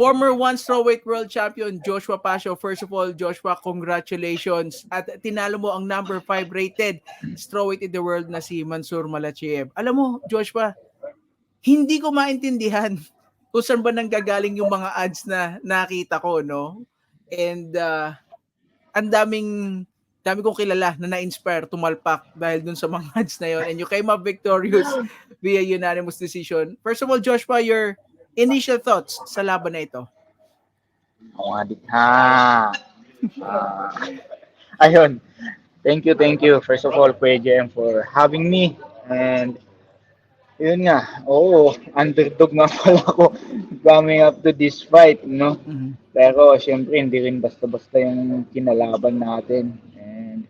Former one strawweight world champion Joshua Pasio. First of all, Joshua, congratulations. At tinalo mo ang number 5 rated strawweight in the world na si Mansur Malachiev. Alam mo, Joshua, hindi ko maintindihan kung saan ba nanggagaling yung mga ads na nakita ko, no? And uh, ang daming dami kong kilala na na-inspire tumalpak dahil dun sa mga ads na yon and you came up victorious via unanimous decision. First of all, Joshua, your initial thoughts sa laban na ito? Oo nga, ha. Ah, ayun. Thank you, thank you. First of all, Kuya JM, for having me. And, yun nga, oo, underdog nga pala ako coming up to this fight, no? Mhm. Pero, syempre, hindi rin basta-basta yung kinalaban natin. And,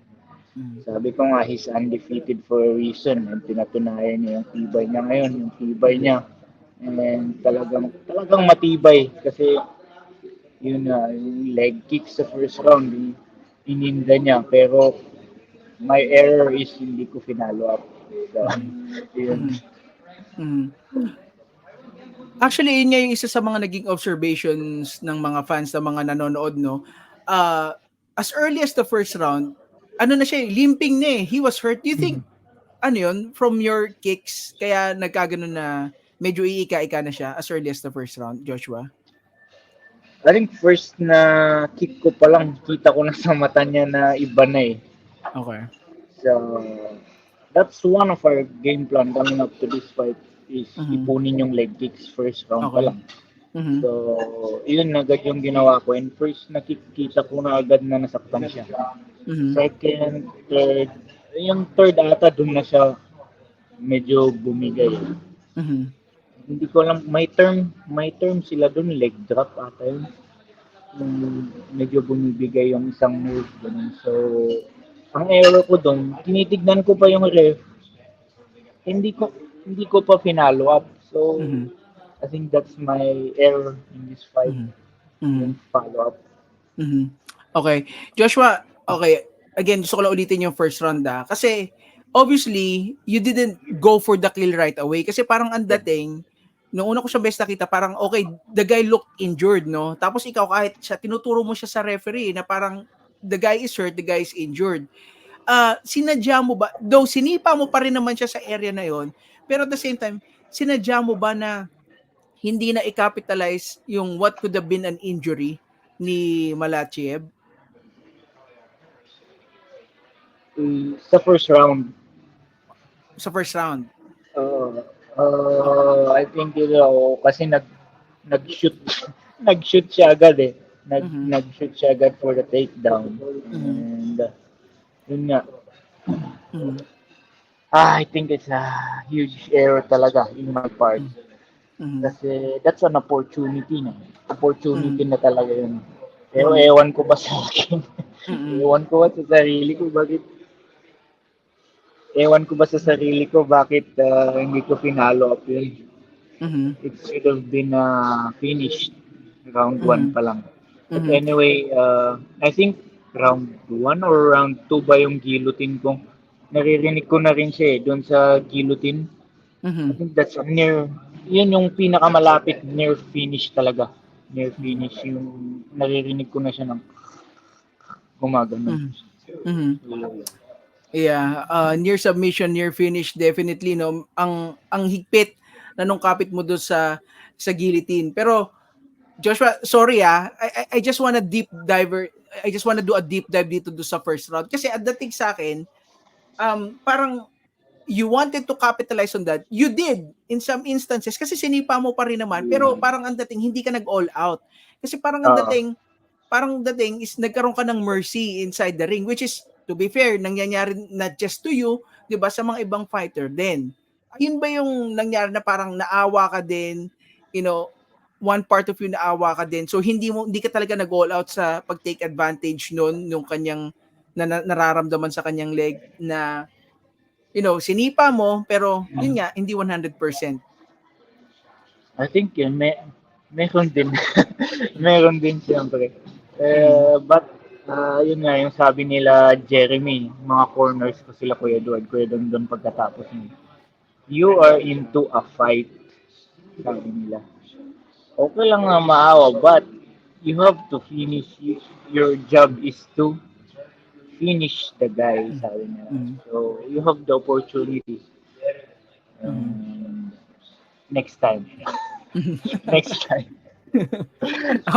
Mhm. sabi ko nga, he's undefeated for a reason. And pinatunayan niya yung tibay niya ngayon, yung tibay niya. And talagang, talagang matibay. Kasi, yun na, yung leg kick sa first round, in- ininda niya. Pero, my error is hindi ko finalo up. So, yun. Mhm. Actually, yun nga yung isa sa mga naging observations ng mga fans ng mga nanonood, no? Uh, as early as the first round, ano na siya, eh, limping na eh. He was hurt. Do you think, ano yun, from your kicks, kaya nagkaganon na medyo iika-ika na siya as early as the first round, Joshua? I think first na kick ko pa lang, kita ko na sa mata niya na iba na eh. Okay. So, that's one of our game plan coming up to this fight is Mhm. ipunin yung leg kicks first round pa Okay. lang. Mhm. So, yun agad yung ginawa ko. And first, nakikita ko na agad na nasaktan siya. Mhm. Second, third, yung third ata, dun na siya medyo bumigay. Mhm. Hindi ko alam, may term, may term sila dun, leg drop ata yun. Yung medyo bumibigay yung isang move. Ganun. So, ang error ko dun, tinitignan ko pa yung ref, hindi ko hindi ko pa finalo up. So, Mhm. I think that's my error in this fight. Mhm. Mhm. Yung follow up. Mhm. Okay. Joshua, okay. Again, gusto ko lang ulitin yung first round ah. Kasi, obviously, you didn't go for the kill right away. Kasi parang ang dating, nung una ko siya best nakita, parang, okay, the guy looked injured, no? Tapos ikaw, kahit siya, tinuturo mo siya sa referee na parang, the guy is hurt, the guy is injured. Ah, sinadya mo ba, though sinipa mo pa rin naman siya sa area na yon pero at the same time, sinadya mo ba na hindi na i-capitalize yung what could have been an injury ni Malachiev? Mm, Sa first round, sa first round. uh, uh, I think you know, kasi nag nag-shoot nag-shoot siya agad eh. Nag Mhm. nag-shoot siya agad for the takedown. Mhm. And uh, yun nga. Mhm. Ah, I think it's a huge error talaga in my part. Mhm. Kasi that's an opportunity na. Opportunity Mm. na talaga yun. Pero ewan ko ba sa akin? Mhm. ewan ko ba sa sarili ko bakit ewan ko ba sa sarili ko bakit ah, hindi ko finalo up yun. Mhm. It should have been uh, finished round Mhm. 1 pa lang. But Mhm. anyway, uh, I think round 1 or round 2 ba yung guillotine ko? Naririnig ko na rin siya eh, doon sa guillotine. I Mhm. think that's near, yun yung pinakamalapit, near finish talaga. Near finish, yung naririnig ko na siya ng gumagano. Mhm. Mhm. Yeah, uh, near submission, near finish definitely no. Ang ang higpit na nung kapit mo doon sa sa guillotine. Pero Joshua, sorry ah, I, I- I just wanna deep diver I just wanna do a deep dive dito do sa first round kasi at dating sa akin um parang you wanted to capitalize on that. You did in some instances kasi sinipa mo pa rin naman pero parang ang dating hindi ka nag all out. Kasi parang ang dating parang dating is nagkaroon ka ng mercy inside the ring which is to be fair nangyayari not just to you 'di ba sa mga ibang fighter din yun ba yung nangyari na parang naawa ka din you know one part of you naawa ka din so hindi mo hindi ka talaga nag all out sa pag take advantage noon nung kanyang na, na- nararamdaman sa kanyang leg na you know sinipa mo pero yun nga hindi 100% I think yun, may, meron din. meron din siyempre. Eh, but, ah, yun nga, yung sabi nila Jeremy, mga corners ko sila Kuya Edward, Kuya Dondon pagkatapos niya. You are into a fight, sabi nila. okay lang nga maawa, but you have to finish. Your job is to finish the guy, sabi niya. Mm. So, you have the opportunity. Um, next time. next time.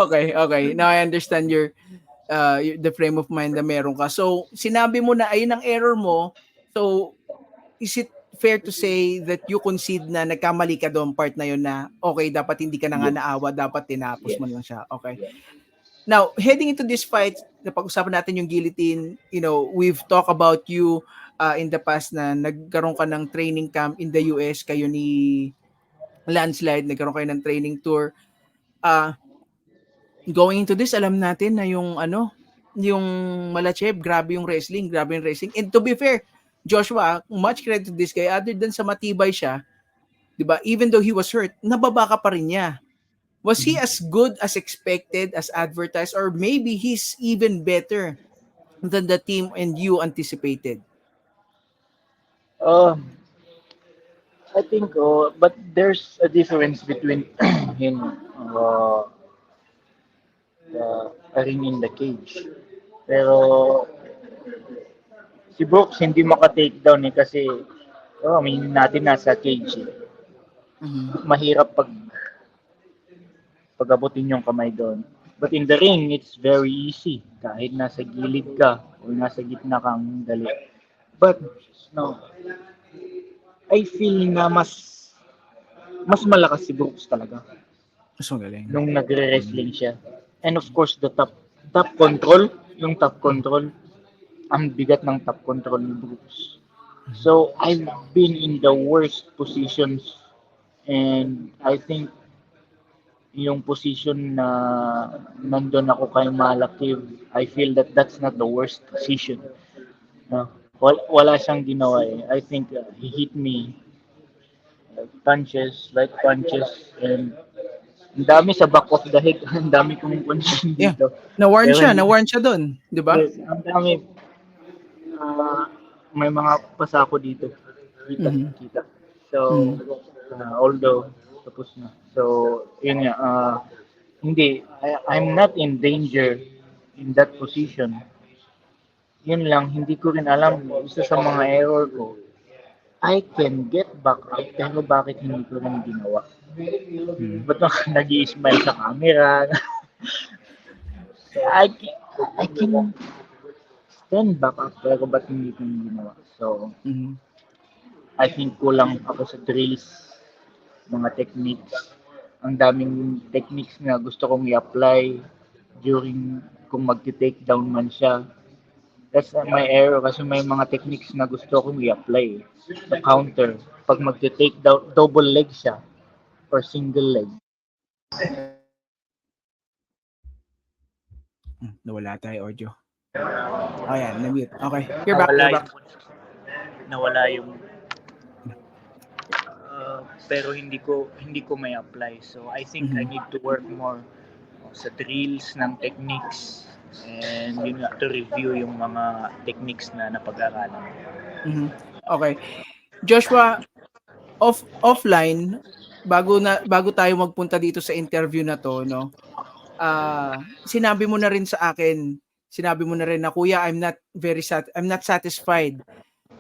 okay, okay. Now I understand your uh the frame of mind na meron ka. So, sinabi mo na ayun ang error mo. So, is it fair to say that you concede na nagkamali ka doon part na yun na okay, dapat hindi ka na nga naawa, dapat tinapos mo Yes. lang siya. Okay. Yes. Now, heading into this fight, napag-usapan natin yung guillotine, you know, we've talked about you uh, in the past na nagkaroon ka ng training camp in the US, kayo ni Landslide, nagkaroon kayo ng training tour. Uh, going into this, alam natin na yung ano, yung Malachev, grabe yung wrestling, grabe yung wrestling. And to be fair, Joshua, much credit to this guy, other than sa matibay siya, 'di ba? Even though he was hurt, nababa ka pa rin niya. Was he as good as expected, as advertised, or maybe he's even better than the team and you anticipated? Um, I think, uh, but there's a difference between him uh, uh, ring in the cage. Pero si Brooks hindi maka-takedown eh kasi oh, aminin natin nasa cage eh. Mhm. Mahirap pag pag-abutin yung kamay doon. But in the ring, it's very easy. Kahit nasa gilid ka o nasa gitna kang dali. But, no, I feel na mas mas malakas si Brooks talaga Mas magaling. nung nagre-wrestling siya. And of course, the top top control, yung top control, ang bigat ng top control ni Brooks. So, I've been in the worst positions and I think yung position na nandun ako kay Malakib, I feel that that's not the worst position. No? Wala, wala siyang ginawa eh. I think uh, he hit me like punches, like punches, and ang dami sa back of the head. Ang dami kong Yeah. dito. Na-warn Pero siya, na-warn siya doon, 'di ba? Yes, ang dami. Ah, may mga pasako dito. Kita, Mhm. kita. So, ah, although, tapos na. So, yun nga. ah, hindi, I, I'm not in danger in that position. Yun lang, hindi ko rin alam. Isa sa mga error ko, I can get back up, pero bakit hindi ko rin ginawa? Mhm. Ba't ako nag-i-smile sa camera? I can, I can stand back up, pero ba't hindi ko rin ginawa? So, Mhm. I think kulang ako sa drills, mga techniques. Ang daming techniques na gusto kong i-apply during kung magti-take down man siya. That's uh, my error kasi may mga techniques na gusto kong i-apply sa counter. Pag magti-take down, double leg siya or single leg. Hmm, Nawala tayo audio. Oh, yan, na-mute. Okay, you're back, nawala you're back. Yung, nawala yung uh, pero hindi ko hindi ko may apply. So I think I Mhm. need to work more sa drills ng techniques and yun nga, to review yung mga techniques na napag-aralan. Mhm. Okay. Joshua, off offline bago na bago tayo magpunta dito sa interview na to, no. Ah, sinabi mo na rin sa akin, sinabi mo na rin na kuya, I'm not very sat I'm not satisfied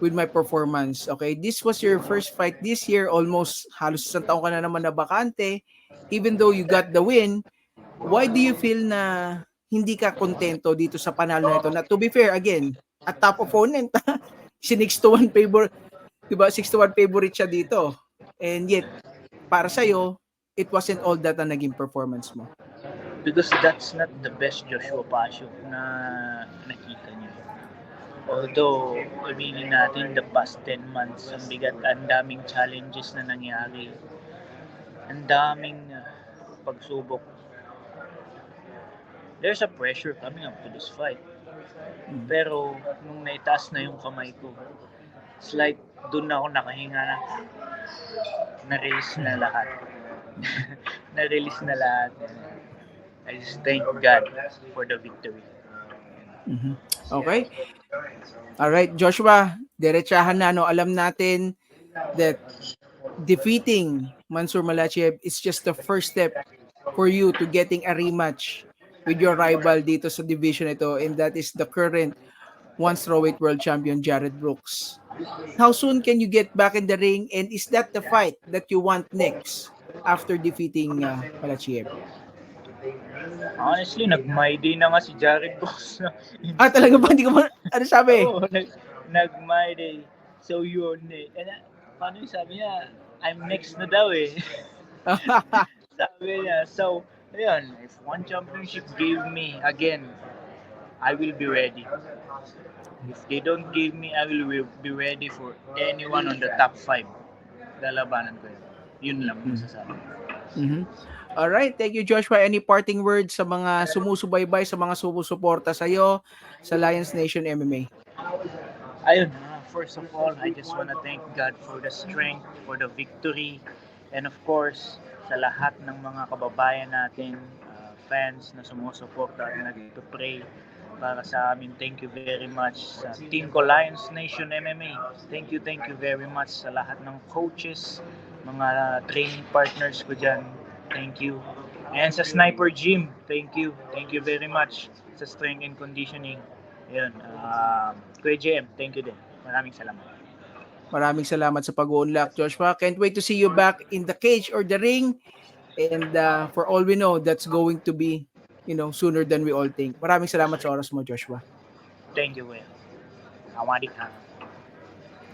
with my performance. Okay, this was your first fight this year, almost halos isang taon ka na naman na bakante. Even though you got the win, why do you feel na hindi ka kontento dito sa panalo na ito? Na to be fair, again, a top opponent, si 6 to 1 favor, 'di ba? 6 to 1 favorite siya dito. And yet para sa it wasn't all that ang naging performance mo. Because that's not the best Joshua Pasio na nakita niyo. Although, aminin natin, the past 10 months, ang bigat, ang daming challenges na nangyari. Ang daming uh, pagsubok. There's a pressure coming up to this fight. Mm. Pero, nung naitaas na yung kamay ko, it's like, doon na ako nakahinga na. Na-release na lahat. Na-release na lahat. I just thank God for the victory. Mhm. Okay? All right, Joshua, diretsahan na no. Alam natin that defeating Mansur Malachev is just the first step for you to getting a rematch with your rival dito sa division ito and that is the current one strawweight world champion Jared Brooks. How soon can you get back in the ring and is that the fight that you want next after defeating uh, Palachiev? Honestly, nag-my day na nga si Jared Boss. Ah, talaga ba? Hindi ko ma... Ano sabi? Oo, nag, nag-my day. So yun eh. And, uh, paano yung sabi niya? I'm next na daw eh. sabi niya. So, ayun. If one championship gave me again, I will be ready. If they don't give me, I will be ready for anyone on the top five. Lalabanan ko yun. Yun lang yung sasabi. Mhm. All right, thank you Joshua. Any parting words sa mga sumusubaybay, sa mga sumusuporta sa iyo sa Lions Nation MMA? Ayun, first of all, I just want to thank God for the strength, for the victory, and of course, sa lahat ng mga kababayan natin, ah, fans na sumusuporta at nag-pray para sa amin. Thank you very much sa Team ko Nation MMA. Thank you, thank you very much sa lahat ng coaches, mga training partners ko dyan. Thank you. And sa Sniper Gym, thank you. Thank you very much sa strength and conditioning. Yun. Um, Kuya JM, thank you din. Maraming salamat. Maraming salamat sa pag-unlock, Joshua. Can't wait to see you back in the cage or the ring. And uh, for all we know, that's going to be, you know, sooner than we all think. Maraming salamat sa oras mo, Joshua. Thank you, Kuya. Awadi ka.